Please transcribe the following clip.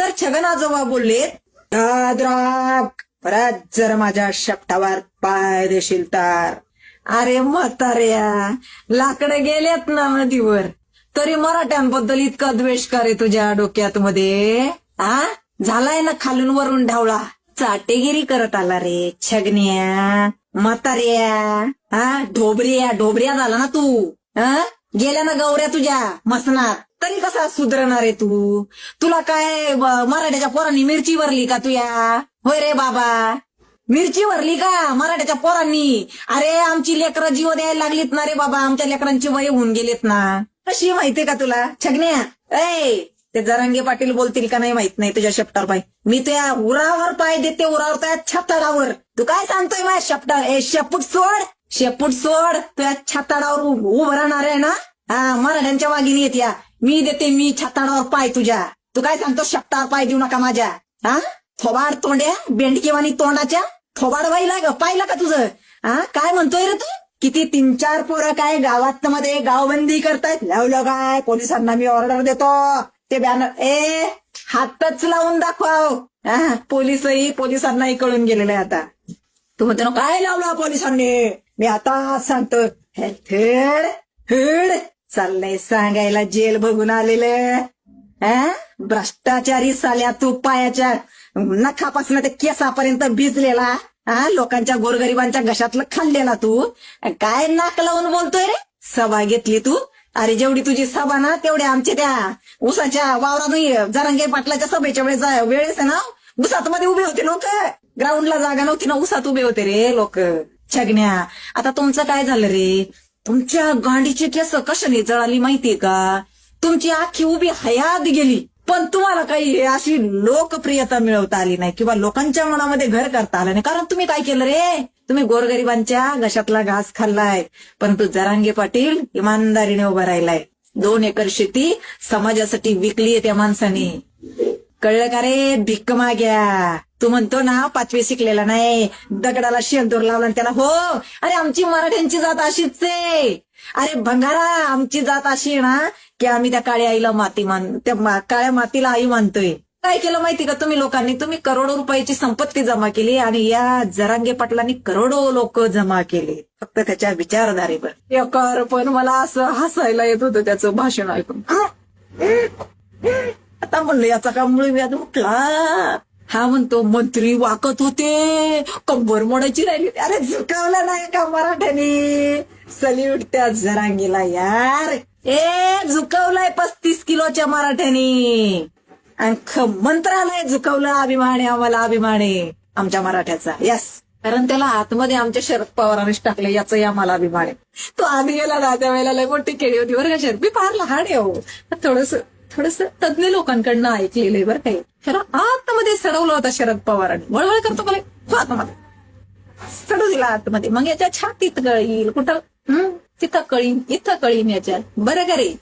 तर छगन आजोबा बोलले परत जर माझ्या शपटावर पाय देशील तर. अरे म्हाताऱ्या लाकडं गेलेत ना नदीवर. तरी मराठ्यांबद्दल इतका द्वेष करे रे तुझ्या डोक्यात मध्ये आ? झालाय ना खालून वरून ढावळा. चाटेगिरी करत आला रे छगन्या. म्हाताऱ्या. हा ढोबऱ्या ढोबऱ्या झाला ना तू. हा गेल्या ना गौऱ्या तुझ्या मसनात. तरी कसा सुधरणार आहे तू? तुला काय मराठ्याच्या पोरांनी मिरची भरली का तुया? होय रे बाबा. मिरची भरली का मराठ्याच्या पोरांनी? अरे आमची लेकरं जीव द्यायला लागलीत ना रे बाबा. आमच्या लेकरांची वय होऊन गेलेत ना. कशी माहितीये का तुला? छगण्या ऐ ते जरांगे पाटील बोलतील का नाही माहीत नाही तुझ्या शेपटावर पाय. मी तुया उरावर पाय देते उरावर त्या छताडावर तू काय सांगतोय माझ्या शेपटावर? ए शेपूट सोड. शेपूट सोड. तुझ्या छाताडावर उभं राहणार आहे ना? हा मराठ्यांच्या वागिनी येत या. मी देते मी छाताडावर पाय तुझ्या. तू काय सांगतो? शपटावर पाय देऊ नका माझ्या. हा? थोबाड तोंड्या बेंडकेवानी तोंडाच्या? थोबाड व्हायला ग पाहिलं का तुझं? हा? काय म्हणतोय रे तू? किती तीन चार पोरं काय गावात मध्ये गावबंदी करतायत? लावलं काय? पोलिसांना मी ऑर्डर देतो. ते बॅनर ए हातच लावून दाखवाव हा? पोलिसही पोलिसांनाही कळून गेलेले आता. तू म्हणतो ना काय लावलं पोलिसांनी? मी आता सांगतो हे थेड हेड चाललंय सांगायला जेल बघून आलेलं. भ्रष्टाचारी साल्या तू पायाच्या नखापासून ते केसापर्यंत भिजलेला. हा लोकांच्या गोरगरिबांच्या घशातलं खाल्लेला तू. काय नाक लावून बोलतोय रे? सभा घेतली तू? अरे जेवढी तुझी सभा ना तेवढ्या आमच्या त्या उसाच्या वावरात जरांगे पाटलाच्या सभेच्या वेळेस वेळेस ना उसात मध्ये उभे होते लोक. ग्राउंडला जागा नव्हती ना उसात उभे होते रे लोक. छगण्या आता तुमचं काय झालं रे? तुमच्या गांडीची केस कशाने जळाली माहितीये का? तुमची आखी उभी हयात गेली. पण तुम्हाला काही अशी लोकप्रियता मिळवता आली नाही किंवा लोकांच्या मनामध्ये घर करता आलं नाही. कारण तुम्ही काय केलं रे? तुम्ही गोरगरिबांच्या घशातला घास खाल्लाय. परंतु जरांगे पाटील इमानदारीने उभा राहिलाय. दोन एकर शेती समाजासाठी विकली त्या माणसाने. कळलं का रे भिक्क माग्या? तू म्हणतो ना पाचवी शिकलेला नाही. दगडाला शेंदूर लावला आणि त्याला हो अरे आमची मराठ्यांची जात अशीच आहे. अरे भंगारा आमची जात अशी आहे ना की आम्ही त्या काळ्या आईला माती मान त्या काळ्या मातीला आई मानतोय. काय केलं माहिती का तुम्ही लोकांनी? तुम्ही करोडो रुपयाची संपत्ती जमा केली आणि या जरांगे पाटलांनी करोडो लोक जमा केले. फक्त त्याच्या विचारधारेवर. पण मला असं हसायला येत होतं त्याचं भाषण ऐकून. आता म्हणलं याचा का मुळे व्याज उठला? हा म्हणतो मंत्री वाकत होते. कंबर मोडायची राहिली. अरे झुकावला नाही का मराठ्यानी? सल्यूट त्या जरांगीला यार. ए झुकवलाय पस्तीस किलोच्या मराठ्यानी. आणि मंत्रालय झुकवलं अभिमाने आम्हाला अभिमाने. आमच्या मराठ्याचा. यस कारण त्याला आतमध्ये आमच्या शरद पवारांनीच टाकले याचंही आम्हाला अभिमान. आहे तो आधी गेला ना त्यावेळेला लय मोठी केळी होती बरं का शरद. मी फार लहान आहे हो थोडस थोडस तज्ञ लोकांकडनं ऐकलेलं आहे बरं काही खरं आतमध्ये सडवलं होता शरद पवारांनी. वळवळ करतो मला तो आतमध्ये. सडू दिला आतमध्ये. मग याच्या छातीत गळील कुठं? तिथं कळीन इथं कळीन याच्यात. बरं का रे?